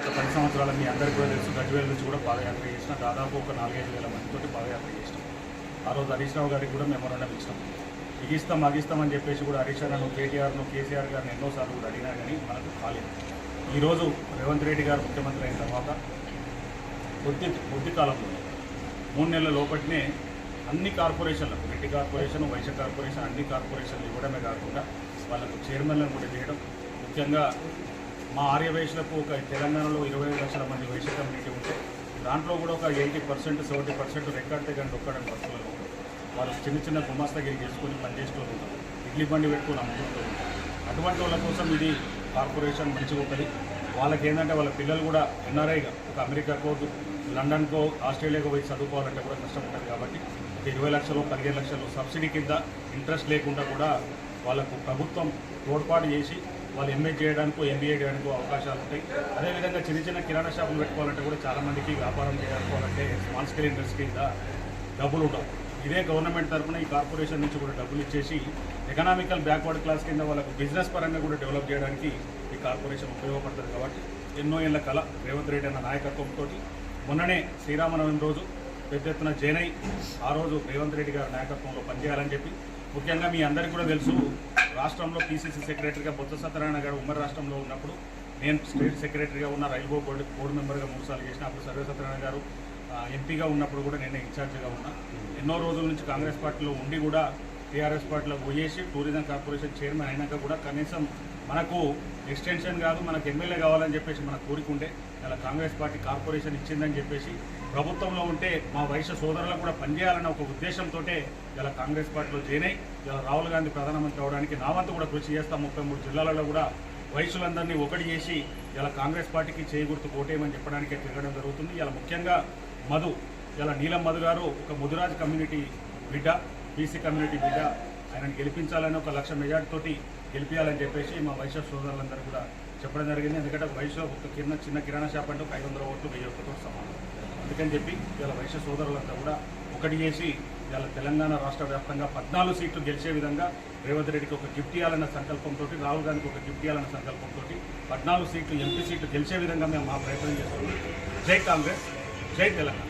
గత పది సంవత్సరాలు మీ అందరికీ కూడా తెలుసు గజ్వేల్ నుంచి కూడా పాదయాత్ర చేసిన దాదాపు ఒక నాలుగైదు వేల మందితోటి పాదయాత్ర చేసినాం. ఆ రోజు హరీష్ రావు గారికి కూడా మెమోరాండం ఇచ్చినాం. ఇగిస్తాం అగిస్తామని చెప్పేసి కూడా హరీష్ రావును కేటీఆర్ను కేసీఆర్ గారిని ఎన్నోసార్లు కూడా అడిగినా కానీ మనకు కాలేదు ఈరోజు రేవంత్ రెడ్డి గారు ముఖ్యమంత్రి అయిన తర్వాత కొద్ది కొద్ది కాలంలో మూడు నెలల లోపటినే అన్ని కార్పొరేషన్లకు రెడ్డి కార్పొరేషన్ వైశ్య కార్పొరేషన్ అన్ని కార్పొరేషన్లు ఇవ్వడమే కాకుండా వాళ్ళకు చైర్మన్లను కూడా చేయడం ముఖ్యంగా మా ఆర్య వయసులకు ఒక తెలంగాణలో ఇరవై ఐదు లక్షల మంది వైశ్య కమ్యూనిటీ ఉంటే దాంట్లో కూడా ఒక eighty percent seventy percent record తెగండి ఒక్కడం బస్సులలో వాళ్ళు చిన్న చిన్న గుమాస్తాగిరి చేసుకొని పనిచేస్తూ ఉంటారు. ఇడ్లీ బండి పెట్టుకొని అమ్ముకుంటూ ఉంటారు. అటువంటి వాళ్ళ కోసం ఇది కార్పొరేషన్ మంచిగా ఉంటుంది. వాళ్ళకి ఏంటంటే వాళ్ళ పిల్లలు కూడా ఎన్ఆర్ఐగా ఒక అమెరికాకో లండన్కో ఆస్ట్రేలియాకో పోయి చదువుకోవాలంటే కూడా కష్టం ఉంటుంది కాబట్టి ఒక ఇరవై లక్షలు పదిహేను లక్షలు సబ్సిడీ కింద ఇంట్రెస్ట్ లేకుండా కూడా వాళ్ళకు ప్రభుత్వం తోడ్పాటు చేసి వాళ్ళు ఎంఏ చేయడానికి ఎంబీఏ చేయడానికి అవకాశాలు ఉంటాయి. అదేవిధంగా చిన్న చిన్న కిరాణా షాపులు పెట్టుకోవాలంటే కూడా చాలామందికి వ్యాపారం చేసుకోవాలంటే స్మాల్ స్కేల్ ఇండస్ట్రీ కింద డబ్బులు ఉండవు ఇదే గవర్నమెంట్ తరఫున ఈ కార్పొరేషన్ నుంచి కూడా డబ్బులు ఇచ్చేసి ఎకనామికల్ బ్యాక్వర్డ్ క్లాస్ కింద వాళ్ళకు బిజినెస్ పరంగా కూడా డెవలప్ చేయడానికి ఈ కార్పొరేషన్ ఉపయోగపడుతుంది కాబట్టి ఎన్నో ఏళ్ళ కళ రేవంత్ రెడ్డి అన్న నాయకత్వంతో మొన్ననే శ్రీరామనవమి రోజు పెద్ద ఎత్తున జైనై ఆ రోజు రేవంత్ రెడ్డి గారి నాయకత్వంలో పనిచేయాలని చెప్పి ముఖ్యంగా మీ అందరికీ కూడా తెలుసు రాష్ట్రంలో పీసీసీ సెక్రటరీగా బొత్స సత్యనారాయణ గారు ఉమ్మడి రాష్ట్రంలో ఉన్నప్పుడు నేను స్టేట్ సెక్రటరీగా ఉన్న రైల్వే బోర్డు బోర్డు మెంబర్గా మూడుసార్లు చేసిన అప్పుడు సర్వే సత్యనారాయణ గారు ఎంపీగా ఉన్నప్పుడు కూడా నేను ఇన్ఛార్జిగా ఉన్నా. ఎన్నో రోజుల నుంచి కాంగ్రెస్ పార్టీలో ఉండి కూడా టీఆర్ఎస్ పార్టీలో పోయేసి టూరిజం కార్పొరేషన్ చైర్మన్ అయినాక కూడా కనీసం మనకు ఎక్స్టెన్షన్ కాదు మనకు ఎమ్మెల్యే కావాలని చెప్పేసి మన కోరికుంటే అలా కాంగ్రెస్ పార్టీ కార్పొరేషన్ ఇచ్చిందని చెప్పేసి ప్రభుత్వంలో ఉంటే మా వైశ్య సోదరులకు కూడా పనిచేయాలన్న ఒక ఉద్దేశంతో ఇలా కాంగ్రెస్ పార్టీలో జాయిన్ అయి ఇలా రాహుల్ గాంధీ ప్రధానమంత్రి అవడానికి నా వంతు కూడా కృషి చేస్తాం. ముప్పై మూడు జిల్లాలలో కూడా వయసులందరినీ ఒకటి చేసి ఇలా కాంగ్రెస్ పార్టీకి చేకూర్తు కోటేయమని చెప్పడానికి తిరగడం జరుగుతుంది. ఇలా ముఖ్యంగా మధు ఇలా నీలం మధు గారు ఒక ముదురాజ్ కమ్యూనిటీ బిడ్డ బీసీ కమ్యూనిటీ బిడ్డ. ఆయనను గెలిపించాలని ఒక లక్ష మెజార్టీతోటి గెలిపించాలని చెప్పేసి మా వైశ్య సోదరులందరూ కూడా చెప్పడం జరిగింది. ఎందుకంటే వైశ్య ఒక కింద చిన్న కిరాణా షాప్ అంటే ఒక ఐదు వందల ఓట్లు వెయ్యి ఒకటితో సమానం. అందుకని చెప్పి ఇలా వైశ్య సోదరులంతా కూడా ఒకటి చేసి ఇలా తెలంగాణ రాష్ట్ర వ్యాప్తంగా పద్నాలుగు సీట్లు గెలిచే విధంగా రేవంత్ రెడ్డికి ఒక గిఫ్ట్ ఇవ్వాలన్న సంకల్పంతో రాహుల్ గాంధీకి ఒక గిఫ్ట్ ఇవ్వాలన్న సంకల్పంతో పద్నాలుగు సీట్లు ఎంపీ సీట్లు గెలిచే విధంగా మేము మా ప్రయత్నం చేస్తున్నాం. జై కాంగ్రెస్ జై తెలంగాణ.